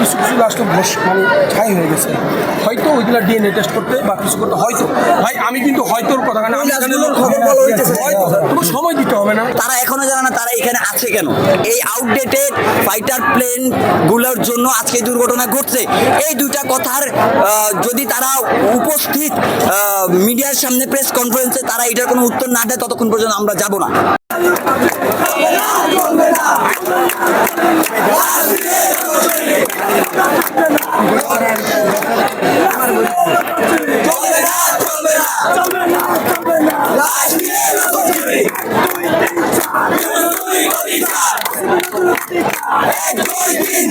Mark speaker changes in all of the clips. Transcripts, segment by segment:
Speaker 1: কিছু কিছু লাস্টে মানে ছাই হয়ে গেছে। হয়তো ওইগুলো ডিএনএ টেস্ট করতে বা কিছু করতে হয়তো। ভাই আমি কিন্তু হয়তোর কথা কারণ আমি এখানে। হয়তো সময় দিতে হবে না।
Speaker 2: তারা এখনও জানে না তারা এখানে আছে কেন। এই আউটডেটেড ফাইটার প্লেনগুলোর জন্য আজকে দুর্ঘটনা ঘটছে। এই দুইটা কথার যদি তারা উপস্থিত মিডিয়ার সামনে প্রেস কনফারেন্সে তারা এটার কোনো উত্তর না দেয় ততক্ষণ পর্যন্ত আমরা যাব না।
Speaker 1: অবশ্যই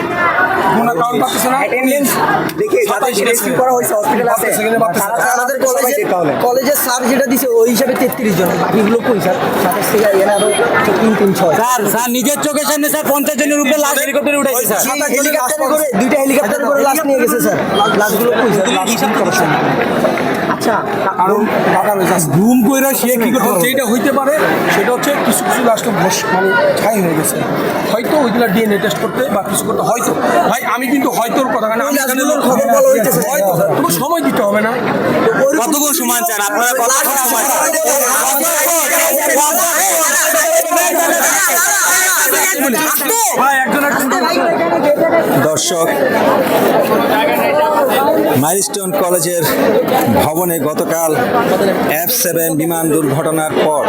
Speaker 1: কারণ পাচ্ছে না।
Speaker 3: আমাদের কলেজে কলেজের স্যার যেটা দিছে ওই হিসাবে তেত্রিশ জন। বাকিগুলো কই স্যার সাতাশ থেকে এখানে আরও তিন তিন ছয়।
Speaker 4: স্যার স্যার নিজের চোখের সামনে স্যার পঞ্চাশ জনের উপরে লাশ হেলিকপ্টারে উঠাইছে স্যার।
Speaker 3: হেলিকপ্টারে করে দুইটা হেলিকপ্টার করে লাশ নিয়ে গেছে স্যার। লাশগুলো কই স্যার? লাশ হিসাব করার সময় আচ্ছা
Speaker 1: কারণ টাকা রয়েছে ঘুম কইরা সে কি করতে যেটা হইতে পারে সেটা হচ্ছে কিছু কিছু লাস্টে ভস মানে ছাই হয়ে গেছে হয়তো ওইগুলো ডিএনএ টেস্ট করতে বা কিছু করতে হয়তো ভাই আমি কিন্তু হয়তোর কথা কারণ আমি এখানে
Speaker 3: খবর বলা হইতেছে।
Speaker 1: হয়তো তোমার সময় দিতে হবে না
Speaker 4: কতক্ষণ সময় চান আপনারা কতক্ষণ সময়
Speaker 5: দর্শক মাইলস্টোন কলেজের ভবনে গতকাল এফ সেভেন বিমান দুর্ঘটনার পর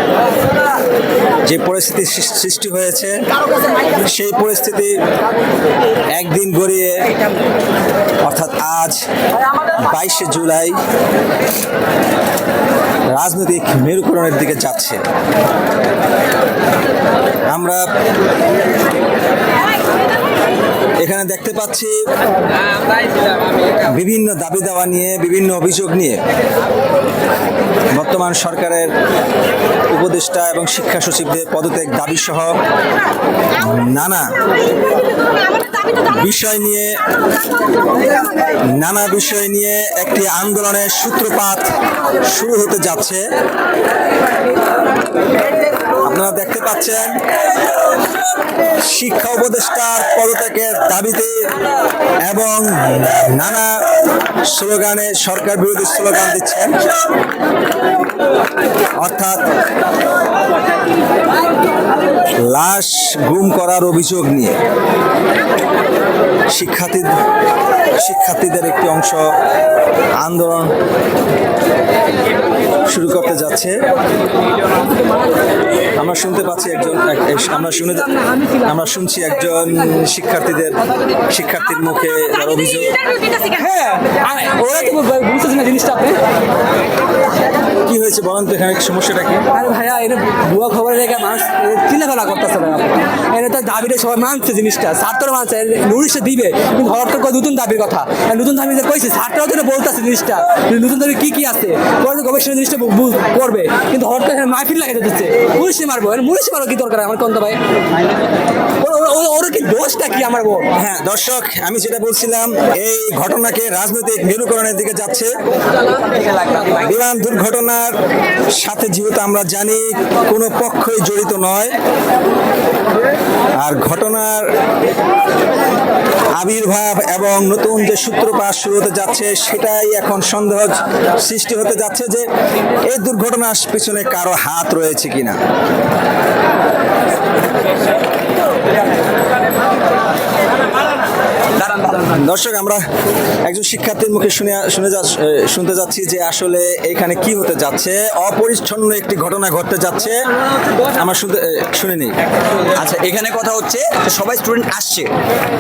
Speaker 5: যে পরিস্থিতি সৃষ্টি হয়েছে, সেই পরিস্থিতি একদিন গড়িয়ে অর্থাৎ আজ বাইশে জুলাই রাজনৈতিক মেরুকরণের দিকে যাচ্ছে। আমরা এখানে দেখতে পাচ্ছি বিভিন্ন দাবি দাওয়া নিয়ে, বিভিন্ন অভিযোগ নিয়ে বর্তমান সরকারের উপদেষ্টা এবং শিক্ষা সচিবদের পদত্যাগ দাবি সহ নানা বিষয় নিয়ে, নানা বিষয় নিয়ে একটি আন্দোলনের সূত্রপাত শুরু হতে যাচ্ছে। আপনারা দেখতে পাচ্ছেন, শিক্ষা উপদেষ্টার পদত্যাগের দাবিতে এবং নানা স্লোগানে সরকার বিরোধী স্লোগান দিচ্ছেন। অর্থাৎ লাশ গুম করার অভিযোগ নিয়ে শিক্ষার্থী শিক্ষার্থীদের একটি অংশ আন্দোলন শুরু করতে যাচ্ছে। আমরা শুনতে পাচ্ছি একজন, এক- এক- আমরা শুনে আমরা শুনছি একজন শিক্ষার্থীদের, শিক্ষার্থীর মুখে অভিযোগ
Speaker 4: হ্যাঁ
Speaker 5: কি হয়েছে বলেন তো এখানে, সমস্যাটা কি?
Speaker 4: আরে ভাইয়া এটা ভুয়া খবরে দেখে মানুষ চিন্তাফেলা করতেছে না এনে তো দাবিটা সবাই মানছে জিনিসটা মানছে দিবে, কিন্তু হঠাৎ করে নতুন দাবির কথা। নতুন দাবি যে কইছে, ছাত্ররাও তো এটা বলতেছে জিনিসটা। নতুন দাবি কি কি আছে? পরে গবেষণা জিনিসটা করবে। কিন্তু হঠাৎ এখানে মাহফিল লাগাতে দিচ্ছে পুলিশে মারবো। পুলিশে মারো কি দরকার আমার কন্ত ভাই? ওর- কি দোষটা কি আমার
Speaker 5: হ্যাঁ দর্শক, আমি যেটা বলছিলাম, এই ঘটনাকে রাজনৈতিক মেরুকরণের দিকে যাচ্ছে। বিমান দুর্ঘটনার সাথে যেহেতু আমরা জানি, কোনো পক্ষই জড়িত নয়। আর ঘটনার আবির্ভাব এবং নতুন যে সূত্রপাত শুরু হতে যাচ্ছে, সেটাই এখন সন্দেহ সৃষ্টি হতে যাচ্ছে যে এই দুর্ঘটনার পিছনে কারও হাত রয়েছে কিনা। দর্শক, আমরা একজন শিক্ষার্থীর মুখে শুনে শুনে শুনতে যাচ্ছি যে আসলে এখানে কি হতে যাচ্ছে। অপরিচ্ছন্ন একটি ঘটনা ঘটতে যাচ্ছে। আমরা শুনে নিই।
Speaker 2: আচ্ছা এখানে কথা হচ্ছে সবাই স্টুডেন্ট আসছে।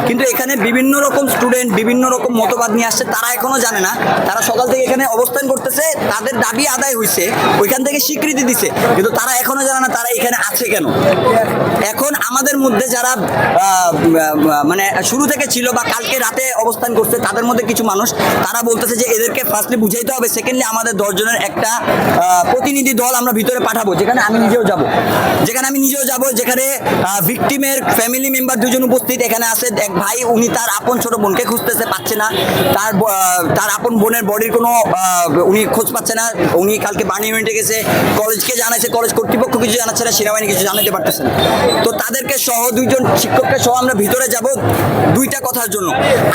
Speaker 2: কিন্তু এখানে বিভিন্ন রকম স্টুডেন্ট বিভিন্ন রকম মতবাদ নিয়ে আসছে, তারা এখনও জানে না। তারা সকাল থেকে এখানে অবস্থান করতেছে, তাদের দাবি আদায় হয়েছে ওইখান থেকে স্বীকৃতি দিছে। কিন্তু তারা এখনও জানে না তারা এখানে আছে কেন। এখন আমাদের মধ্যে যারা মানে শুরু থেকে ছিল বা কালকে রাতে অবস্থান করছে, তাদের মধ্যে কিছু মানুষ। তারা বলতেছে যে এদেরকে ফার্স্টলি বুঝাইতে হবে সেকেন্ডলি আমাদের দশজনের একটা প্রতিনিধি দল আমরা ভিতরে পাঠাবো, যেখানে আমি নিজেও যাব। যেখানে আমি নিজেও যাব, যেখানে ভিকটিমের ফ্যামিলি মেম্বার দুজন উপস্থিত, এখানে আছে এক ভাই, উনি তার আপন ছোট বোনকে খুঁজতেছে, পাচ্ছে না। তার তার আপন বোনের বডির কোনো উনি খোঁজ পাচ্ছে না। উনি কালকে বার্ন ইউনিটে গেছে, কলেজকে জানাইছে, কলেজ কর্তৃপক্ষ কিছু জানাচ্ছে না, সেনাবাহিনী কিছু জানাতে পারতেছে না। তো তাদেরকে সহ দুইজন শিক্ষককে সহ আমরা ভিতরে যাব, দুইটা কথার জন্য।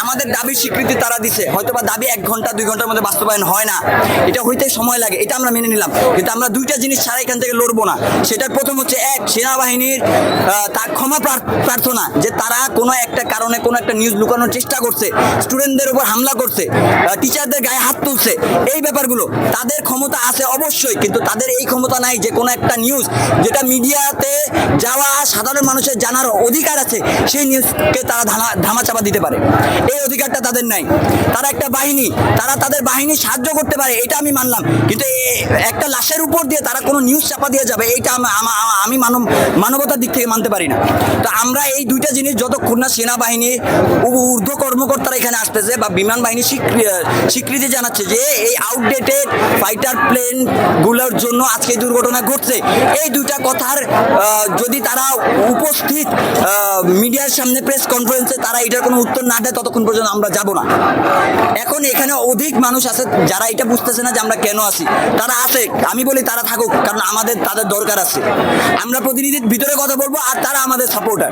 Speaker 2: আমাদের দাবি স্বীকৃতি তারা দিছে। হয়তো বা দাবি এক ঘণ্টা, দুই ঘণ্টার মধ্যে বাস্তবায়ন হয় না। এটা হইতে সময় লাগে, এটা আমরা মেনে নিলাম। কিন্তু আমরা দুইটা জিনিস ছাড়া এখান থেকে লড়বো না। সেটার প্রথম হচ্ছে, এক, সেনাবাহিনীর তার ক্ষমা প্রার্থনা, যে তারা কোনো একটা কারণে কোনো একটা নিউজ লুকানোর চেষ্টা করছে স্টুডেন্টদের উপর হামলা করছে টিচারদের গায়ে হাত তুলছে, এই ব্যাপারগুলো, তাদের ক্ষমতা আছে অবশ্যই, কিন্তু তাদের এই ক্ষমতা নাই যে কোনো একটা নিউজ যেটা মিডিয়াতে যাওয়া সাধারণ মানুষের জানার অধিকার আছে, সেই নিউজকে তারা ধামা, ধামাচাপা দিতে পারে। এই অধিকারটা তাদের নাই। তারা একটা বাহিনী, তারা তাদের বাহিনী সাহায্য করতে পারে, এটা আমি মানলাম। কিন্তু একটা লাশের উপর দিয়ে তারা কোনো নিউজ চাপা দিয়ে যাবে, এইটা আমা- মানব, মানবতার দিক থেকে মানতে পারি না। তো আমরা এই দুইটা জিনিস যতক্ষণ না সেনাবাহিনী ঊর্ধ্ব কর্মকর্তারা এখানে আসতেছে বা বিমান বাহিনী স্বীকৃ- স্বীকৃতি জানাচ্ছে যে এই আউটডেটেড ফাইটার প্লেনগুলোর জন্য আজকে দুর্ঘটনা ঘটছে। এই দুইটা কথার যদি তারা উপস্থিত মিডিয়ার সামনে প্রেস কনফারেন্সে তারা এটার কোনো উত্তর না দেয় ততক্ষণ পর্যন্ত আমরা যাব না। এখন এখানে অধিক মানুষ আছে, যারা এটা বুঝতেছে না যে আমরা কেন আছি। তারা আসে আমি বলি তারা থাকুক, কারণ আমাদের, তাদের দরকার আছে। আমরা প্রতিনিধির ভিতরে কথা বলব আর তারা আমাদের সাপোর্টার